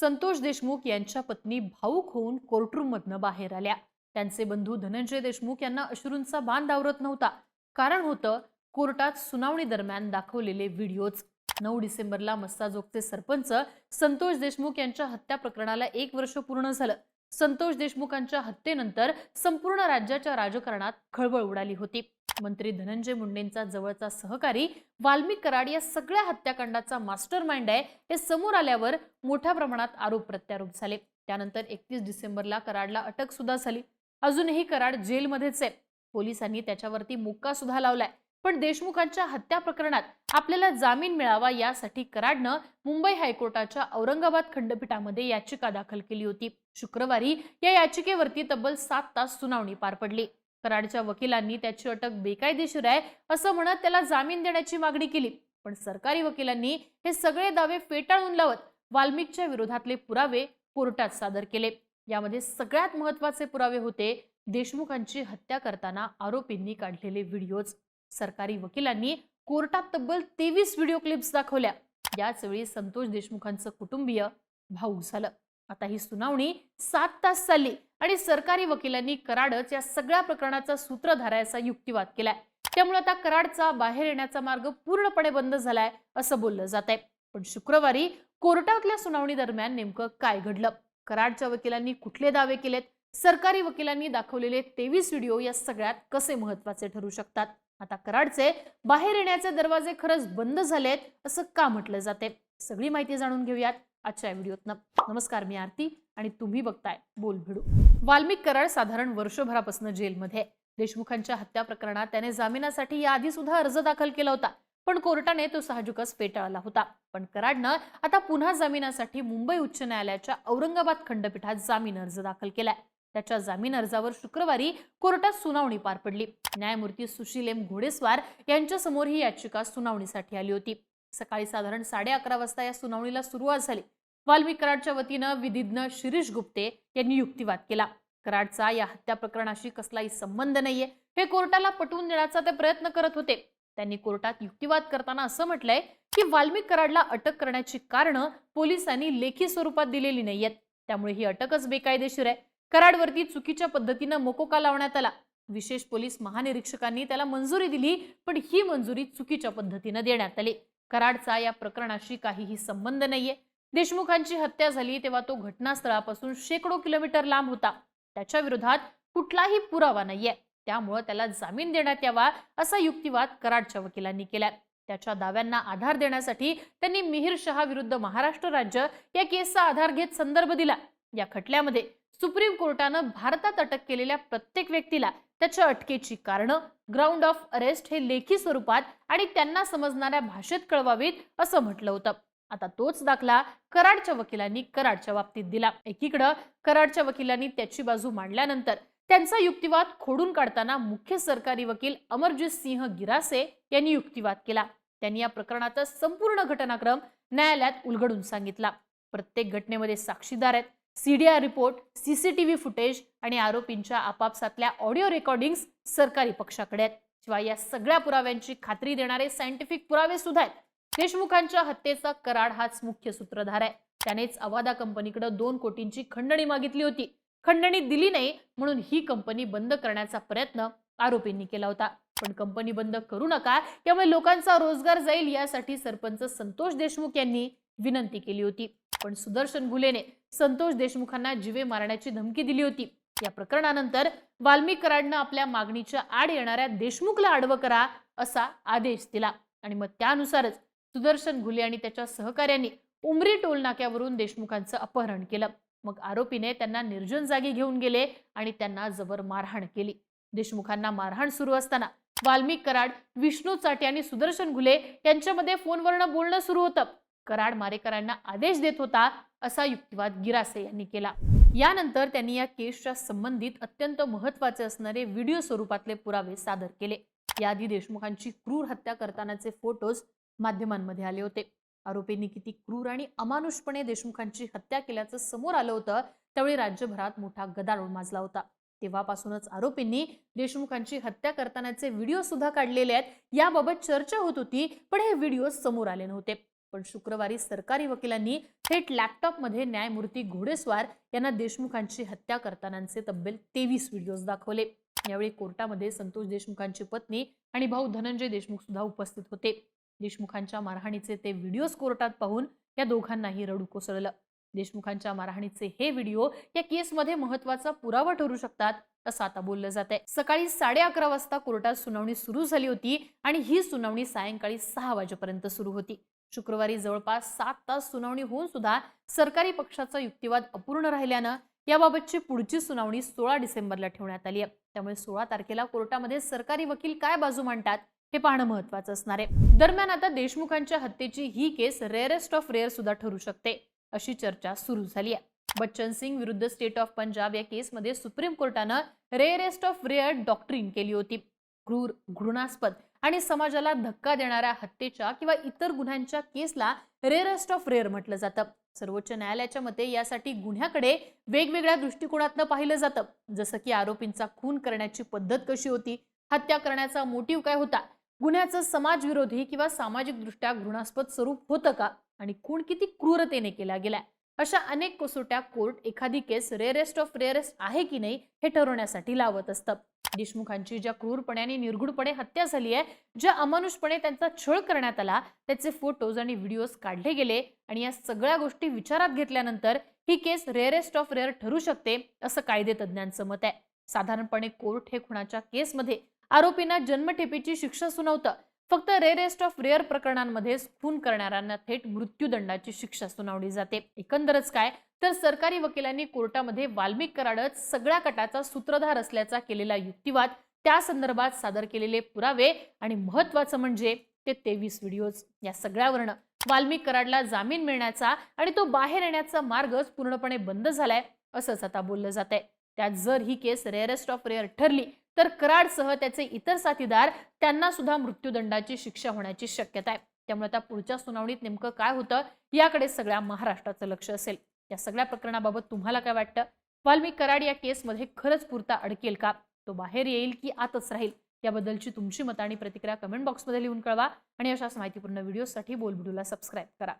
संतोष देशमुख यांच्या पत्नी भाऊक होऊन कोर्टरूममधनं बाहेर आल्या. त्यांचे बंधू धनंजय देशमुख यांना अश्रूंचा बांध आवरत नव्हता. कारण होतं कोर्टात सुनावणी दरम्यान दाखवलेले व्हिडिओज. नऊ डिसेंबरला मस्ताजोगचे सरपंच संतोष देशमुख यांच्या हत्या प्रकरणाला एक वर्ष पूर्ण झालं. संतोष देशमुखांच्या हत्येनंतर संपूर्ण राज्याच्या राजकारणात खळबळ उडाली होती. मंत्री धनंजय मुंडेंचा जवळचा सहकारी वाल्मिक कराड या सगळ्या हत्याकांडाचा मास्टर माइंड आहे हे समोर आल्यावर मोठ्या प्रमाणात आरोप प्रत्यारोप झाले. त्यानंतर एकतीस डिसेंबरला कराडला अटक सुद्धा झाली. अजूनही कराड जेलमध्येच आहे. पोलिसांनी त्याच्यावरती मुक्का सुद्धा लावलाय. पण देशमुखांच्या हत्या प्रकरणात आपल्याला जामीन मिळावा यासाठी कराडनं मुंबई हायकोर्टाच्या औरंगाबाद खंडपीठामध्ये याचिका दाखल केली होती. शुक्रवारी या याचिकेवरती तब्बल सात तास सुनावणी पार पडली. कराडच्या वकिलांनी त्याची अटक बेकायदेशीर आहे असं म्हणत त्याला जामीन देण्याची मागणी केली. पण सरकारी वकिलांनी हे सगळे दावे फेटाळून लावत वाल्मिकच्या विरोधातले पुरावे कोर्टात सादर केले. यामध्ये सगळ्यात महत्त्वाचे पुरावे होते देशमुखांची हत्या करताना आरोपींनी काढलेले व्हिडिओज. सरकारी वकिलांनी कोर्टात तब्बल तेवीस व्हिडिओ क्लिप्स दाखवल्या. याचवेळी संतोष देशमुखांचं कुटुंबीय भाऊक झालं. आता ही सुनावणी सात तास चालली आणि सरकारी वकिलांनी कराडच या सगळ्या प्रकरणाचा सूत्रधारायचा युक्तिवाद केलाय. त्यामुळे आता कराडचा बाहेर येण्याचा मार्ग पूर्णपणे बंद झालाय असं बोललं जात आहे पण शुक्रवारी कोर्टातल्या सुनावणी दरम्यान नेमकं काय घडलं? कराडच्या वकिलांनी कुठले दावे केलेत? सरकारी वकिलांनी दाखवलेले तेवीस व्हिडिओ या सगळ्यात कसे महत्त्वाचे ठरू शकतात? आता कराडचे बाहेर येण्याचे दरवाजे खरंच बंद झालेत असं का म्हटलं जाते? सगळी माहिती जाणून घेऊयात आजच्या व्हिडिओतनं. नमस्कार मी आरती आणि तुम्ही बघताय बोल भिडू वाल्मिक कराड साधारण वर्षभरापासून जेलमध्ये. देशमुखांच्या हत्या प्रकरणात त्याने जामिनासाठी याआधी सुद्धा अर्ज दाखल केला होता पण कोर्टाने तो साहजिकच फेटाळला होता. पण कराडनं आता पुन्हा जामिनासाठी मुंबई उच्च न्यायालयाच्या औरंगाबाद खंडपीठात जामीन अर्ज दाखल केलाय. त्याच्या जामीन अर्जावर शुक्रवारी कोर्टात सुनावणी पार पडली. न्यायमूर्ती सुशील एम घोडेस्वार यांच्या समोर ही याचिका सुनावणीसाठी आली होती. सकाळी साधारण साडे अकरा वाजता या सुनावणीला सुरुवात झाली. वाल्मिक कराडच्या वतीनं विधिज्ञ शिरीष गुप्ते यांनी युक्तिवाद केला. कराडचा या हत्या प्रकरणाशी कसलाही संबंध नाहीये. हे कोर्टाला पटवून देण्याचा ते प्रयत्न करत होते. त्यांनी कोर्टात युक्तिवाद करताना असं म्हटलंय की वाल्मिक कराडला अटक करण्याची कारणं पोलिसांनी लेखी स्वरूपात दिलेली नाहीयेत. त्यामुळे ही अटकच बेकायदेशीर आहे. कराडवरती चुकीच्या पद्धतीनं मोकोका लावण्यात आला? विशेष पोलीस महानिरीक्षकांनी त्याला मंजुरी दिली पण ही मंजुरी चुकीच्या पद्धतीनं देण्यात आली. कराडचा या प्रकरणाशी काहीही संबंध नाहीये. देशमुखांची हत्या झाली तेव्हा तो घटनास्थळापासून शेकडो किलोमीटर लांब होता. त्याच्या विरोधात कुठलाही पुरावा नाहीये. त्यामुळं त्याला जामीन देण्यात यावा असा युक्तिवाद कराडच्या वकिलांनी केला त्याच्या दाव्यांना आधार देण्यासाठी त्यांनी मिहिर शहा विरुद्ध महाराष्ट्र राज्य या केसचा आधार घेत संदर्भ दिला. या खटल्यामध्ये सुप्रीम कोर्टानं भारतात अटक केलेल्या प्रत्येक व्यक्तीला त्याच्या अटकेची कारणं ग्राउंड ऑफ अरेस्ट हे लेखी स्वरूपात आणि त्यांना समजणाऱ्या भाषेत कळवावीत असं म्हटलं होतं. आता तोच दाखला कराडच्या वकिलांनी कराडच्या बाबतीत दिला. एकीकडं कराडच्या वकिलांनी त्याची बाजू मांडल्यानंतर त्यांचा युक्तिवाद खोडून काढताना मुख्य सरकारी वकील अमरजित सिंह गिरासे यांनी युक्तिवाद केला. त्यांनी या प्रकरणाचा संपूर्ण घटनाक्रम न्यायालयात उलगडून सांगितला. प्रत्येक घटनेमध्ये साक्षीदार आहेत. सीडीआर रिपोर्ट सीसीटीव्ही फुटेज आणि आरोपींच्या आपापसातल्या ऑडिओ रेकॉर्डिंग्स सरकारी पक्षाकडे आहेत. शिवाय या सगळ्या पुराव्यांची खात्री देणारे सायंटिफिक पुरावे सुद्धा आहेत. देशमुखांच्या हत्येचा कराड हाच मुख्य सूत्रधार आहे. त्यानेच अवादा कंपनीकडे दोन कोटींची खंडणी मागितली होती. खंडणी दिली नाही म्हणून ही कंपनी बंद करण्याचा प्रयत्न आरोपींनी केला होता. पण कंपनी बंद करू नका यामुळे लोकांचा रोजगार जाईल यासाठी सरपंच संतोष देशमुख यांनी विनंती केली होती. पण सुदर्शन घुलेने संतोष देशमुखांना जीवे मारण्याची धमकी दिली होती. या प्रकरणानंतर वाल्मिक कराडनं आपल्या मागणीच्या आड येणाऱ्या देशमुखला आडवं करा असा आदेश दिला. आणि मग त्यानुसारच सुदर्शन घुले आणि त्याच्या सहकार्यांनी उमरी टोल नाक्यावरून देशमुखांचं अपहरण केलं. मग आरोपीने त्यांना निर्जन जागी घेऊन गेले आणि त्यांना जबर मारहाण केली. देशमुखांना मारहाण सुरू असताना वाल्मिक कराड विष्णू चाटे आणि सुदर्शन घुले यांच्यामध्ये फोनवरनं बोलणं सुरू होतं. कराड मारेकरांना आदेश देत होता असा युक्तिवाद गिरासे यांनी केला. यानंतर त्यांनी या केसच्या संबंधित अत्यंत महत्त्वाचे असणारे व्हिडिओ स्वरूपातले पुरावे सादर केले. याआधी देशमुखांची क्रूर हत्या करतानाचे फोटोज माध्यमांमध्ये आले होते. आरोपींनी किती क्रूर आणि अमानुषपणे देशमुखांची हत्या केल्याचं समोर आलं होतं त्यावेळी राज्यभरात मोठा गदारोळ माजला होता. तेव्हापासूनच आरोपींनी देशमुखांची हत्या करतानाचे व्हिडिओ सुद्धा काढलेले आहेत. याबाबत चर्चा होत होती पण हे व्हिडिओ समोर आले नव्हते. पण शुक्रवारी सरकारी वकिलांनी थेट लॅपटॉपमध्ये न्यायमूर्ती घोडेस्वार यांना देशमुखांची हत्या करतानाचे तब्बल तेवीस व्हिडिओज दाखवले. यावेळी कोर्टामध्ये संतोष देशमुखांची पत्नी आणि भाऊ धनंजय देशमुख सुद्धा उपस्थित होते. देशमुखांच्या मारहाणीचे ते व्हिडिओज कोर्टात पाहून या दोघांनाही रडू कोसळलं. देशमुखांच्या मारहाणीचे हे व्हिडिओ या केसमध्ये महत्त्वाचा पुरावा ठरू शकतात असं आता बोललं जात आहे सकाळी साडे अकरा वाजता कोर्टात सुनावणी सुरू झाली होती आणि ही सुनावणी सायंकाळी सहा वाजेपर्यंत सुरू होती. शुक्रवारी जवळपास सात तास सुनावणी होऊन सुद्धा सरकारी पक्षाचा युक्तिवाद अपूर्ण राहिल्यानं याबाबतची पुढची सुनावणी सोळा डिसेंबरला ठेवण्यात आली आहे. त्यामुळे सोळा तारखेला कोर्टामध्ये सरकारी वकील काय बाजू मांडतात हे पाहणं महत्वाचं असणार आहे. दरम्यान आता देशमुखांच्या हत्येची ही केस रेअरेस्ट ऑफ रेअर सुद्धा ठरू शकते अशी चर्चा सुरू झाली आहे. बच्चन सिंग विरुद्ध स्टेट ऑफ पंजाब या केसमध्ये सुप्रीम कोर्टानं रेअरेस्ट ऑफ रेअर डॉक्ट्रिन केली होती. क्रूर घृणास्पद आणि समाजाला धक्का देणाऱ्या हत्येच्या किंवा इतर गुन्ह्यांच्या केसला रेअरेस्ट ऑफ रेअर म्हटलं जातं. सर्वोच्च न्यायालयाच्या मते यासाठी गुन्ह्याकडे वेगवेगळ्या दृष्टिकोनातनं पाहिलं जातं. जसं की आरोपींचा खून करण्याची पद्धत कशी होती हत्या करण्याचा मोटिव्ह काय होता गुन्ह्याचं समाजविरोधी किंवा सामाजिकदृष्ट्या घृणास्पद स्वरूप होतं का आणि खून किती क्रूरतेने केला गेलाय. अशा अनेक कसोट्या कोर्ट एखादी केस रेअरेस्ट ऑफ रेअरेस्ट आहे की नाही हे ठरवण्यासाठी लावत असतं. देशमुखांची ज्या क्रूरपणे आणि निर्गुणपणे हत्या झाली आहे ज्या अमानुषपणे त्यांचा छळ करण्यात आला त्याचे फोटोज आणि व्हिडिओज काढले गेले आणि या सगळ्या गोष्टी विचारात घेतल्यानंतर ही केस रेअरेस्ट ऑफ रेअर ठरू शकते असं कायदे तज्ज्ञांचं मत आहे. साधारणपणे कोर्ट हे खुणाच्या केसमध्ये आरोपींना जन्मठेपेची शिक्षा सुनावतं फक्त रेअरेस्ट ऑफ रेअर प्रकरणांमध्ये खून करणाऱ्यांना थेट मृत्यूदंडाची शिक्षा सुनावली जाते. एकंदरच काय? तर सरकारी वकिलांनी कोर्टामध्ये वाल्मिक कराडच सगळ्या कटाचा सूत्रधार असल्याचा केलेला युक्तिवाद त्या संदर्भात सादर केलेले पुरावे आणि महत्वाचं म्हणजे ते तेवीस व्हिडिओज या सगळ्यावरनं. वाल्मिक कराडला जामीन मिळण्याचा आणि तो बाहेर येण्याचा मार्गच पूर्णपणे बंद झालाय असंच आता बोललं जात आहे त्यात जर ही केस रेअरेस्ट ऑफ रेअर ठरली तर कराडसह त्याचे इतर साथीदार त्यांना सुद्धा मृत्यूदंडाची शिक्षा होण्याची शक्यता आहे. त्यामुळे आता पुढच्या सुनावणीत नेमकं काय होतं याकडे सगळ्या महाराष्ट्राचं लक्ष असेल. या सगळ्या प्रकरणाबाबत तुम्हाला काय वाटतं? वाल्मिक कराड या केसमध्ये खरंच पुरता अडकेल का? तो बाहेर येईल की आतच राहील? याबद्दलची तुमची मतं आणि प्रतिक्रिया कमेंट बॉक्समध्ये लिहून कळवा. आणि अशाच माहितीपूर्ण व्हिडिओसाठी बोलबुडूला सबस्क्राईब करा.